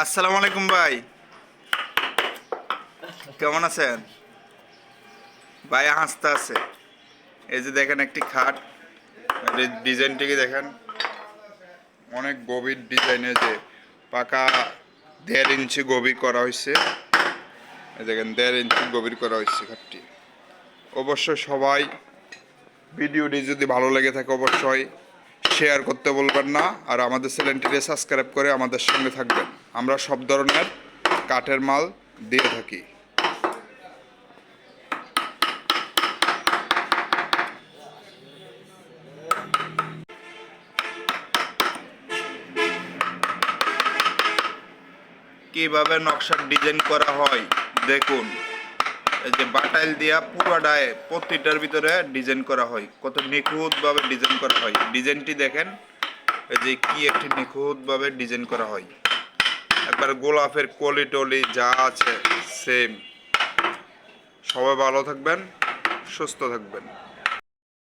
আসসালামু আলাইকুম ভাই। কেমন আছেন? ভাই হাসতে আছে। এই যে দেখেন একটি খাট। ডিজাইনটিকে দেখেন? অনেক গভীর ডিজাইনে যে পাকা দেড় ইঞ্চি গভীর করা হয়েছে। দেখেন দেড় ইঞ্চি গভীর করা হয়েছে খাটটি। অবশ্যই সবাই ভিডিওটি যদি ভালো লেগে থাকে অবশ্যই শেয়ার করতে বলবেন না, আর আমাদের চ্যানেলটিকে সাবস্ক্রাইব করে আমাদের সঙ্গে থাকবেন। আমরা সব ধরনের কাঠের মাল দিয়ে থাকি। কীভাবে নকশার ডিজাইন করা হয়? দেখুন। যে বাটাইল দিয়া ডায়ে প্রতিটার ভিতরে ডিজাইন করা হয়। কত নিখুঁতভাবে ডিজাইন করা হয়। ডিজাইনটি দেখেন, এই যে কি একটি নিখুঁতভাবে ডিজাইন করা হয়। একবার গোলাপের কলি টলি যা আছে সেম সবাই ভালো থাকবেন, সুস্থ থাকবেন।